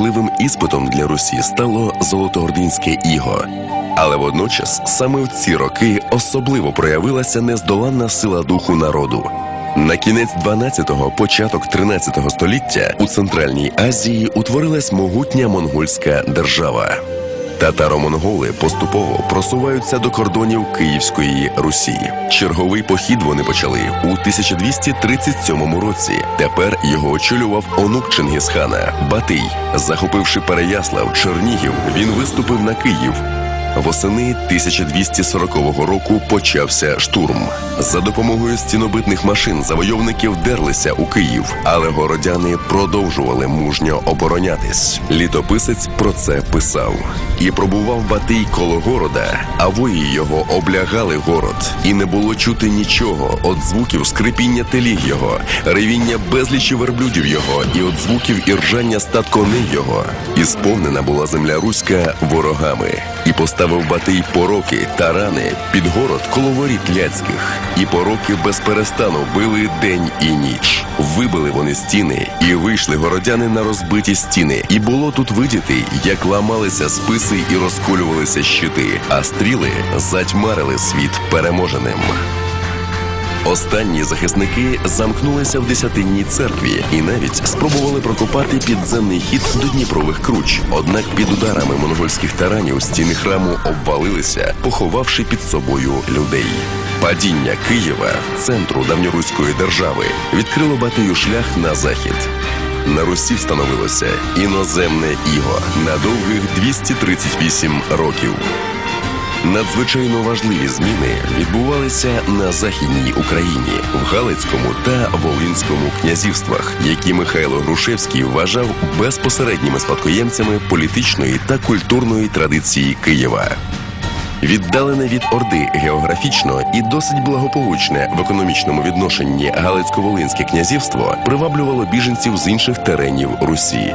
жахливим іспитом для Русі стало Золотоординське іго. Але водночас саме в ці роки особливо проявилася нездоланна сила духу народу. На кінець 12-го, початок 13-го століття у Центральній Азії утворилась могутня монгольська держава. Татаро-монголи поступово просуваються до кордонів Київської Русі. Черговий похід вони почали у 1237 році. Тепер його очолював онук Чингісхана Батий. Захопивши Переяслав, Чернігів, він виступив на Київ. Восени 1240 року почався штурм. За допомогою стінобитних машин завойовники вдерлися у Київ, але городяни продовжували мужньо оборонятись. Літописець про це писав. І пробував Батий коло города, а вої його облягали город, і не було чути нічого от звуків скрипіння теліг його, ревіння безлічі верблюдів його, і от звуків і ржання стат коней його. І сповнена була земля руська ворогами, і поставив Батий пороки та рани під город коло воріт ляцьких, і пороки безперестану били день і ніч. Вибили вони стіни, і вийшли городяни на розбиті стіни. І було тут видіти, як ламалися списи і розколювалися щити, а стріли затьмарили світ переможеним. Останні захисники замкнулися в десятинній церкві і навіть спробували прокопати підземний хід до Дніпрових круч. Однак під ударами монгольських таранів стіни храму обвалилися, поховавши під собою людей. Падіння Києва, центру давньоруської держави, відкрило Батию шлях на захід. На Русі встановилося іноземне іго на довгих 238 років. Надзвичайно важливі зміни відбувалися на західній Україні в Галицькому та Волинському князівствах, які Михайло Грушевський вважав безпосередніми спадкоємцями політичної та культурної традиції Києва. Віддалене від Орди географічно і досить благополучне в економічному відношенні Галицько-Волинське князівство приваблювало біженців з інших теренів Русі.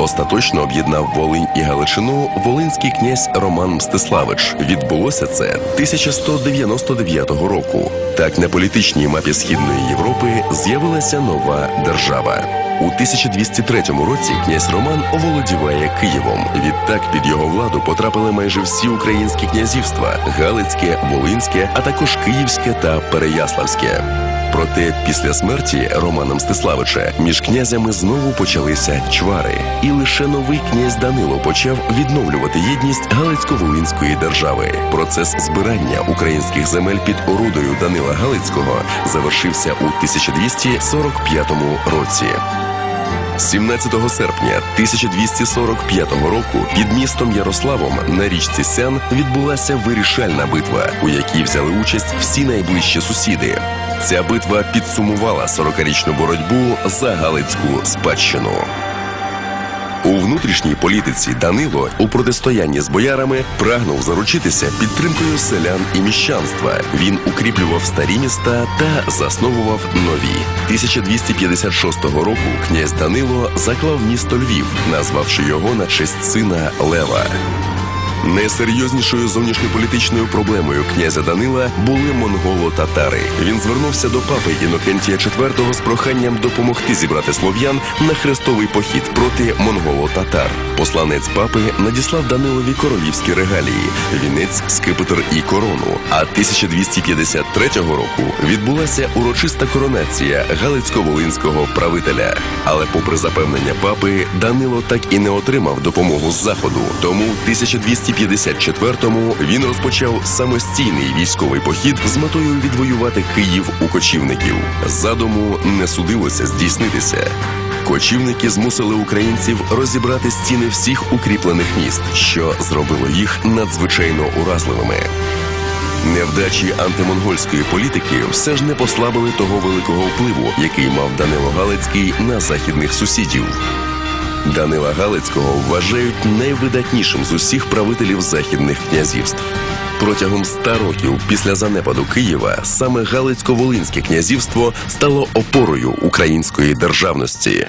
Остаточно об'єднав Волинь і Галичину волинський князь Роман Мстиславич. Відбулося це 1199 року. Так на політичній мапі Східної Європи з'явилася нова держава. У 1203 році князь Роман оволодіває Києвом. Відтак під його владу потрапили майже всі українські князівства: Галицьке, Волинське, а також Київське та Переяславське. Проте після смерті Романа Мстиславича між князями знову почалися чвари, і лише новий князь Данило почав відновлювати єдність Галицько-Волинської держави. Процес збирання українських земель під орудою Данила Галицького завершився у 1245 році. 17 серпня 1245 року під містом Ярославом на річці Сян відбулася вирішальна битва, у якій взяли участь всі найближчі сусіди. Ця битва підсумувала 40-річну боротьбу за Галицьку спадщину. У внутрішній політиці Данило у протистоянні з боярами прагнув заручитися підтримкою селян і міщанства. Він укріплював старі міста та засновував нові. 1256 року князь Данило заклав місто Львів, назвавши його на честь сина Лева. Найсерйознішою зовнішньополітичною проблемою князя Данила були монголо-татари. Він звернувся до папи Інокентія IV з проханням допомогти зібрати слов'ян на хрестовий похід проти монголо-татар. Посланець папи надіслав Данилові королівські регалії, вінець, скипетр і корону. А 1253 року відбулася урочиста коронація Галицько-Волинського правителя. Але, попри запевнення папи, Данило так і не отримав допомогу з заходу. Тому 1200 254-му він розпочав самостійний військовий похід з метою відвоювати Київ у кочівників. Задуму не судилося здійснитися. Кочівники змусили українців розібрати стіни всіх укріплених міст, що зробило їх надзвичайно уразливими. Невдачі антимонгольської політики все ж не послабили того великого впливу, який мав Данило Галицький на західних сусідів. Данила Галицького вважають найвидатнішим з усіх правителів західних князівств. Протягом ста років після занепаду Києва саме Галицько-Волинське князівство стало опорою української державності.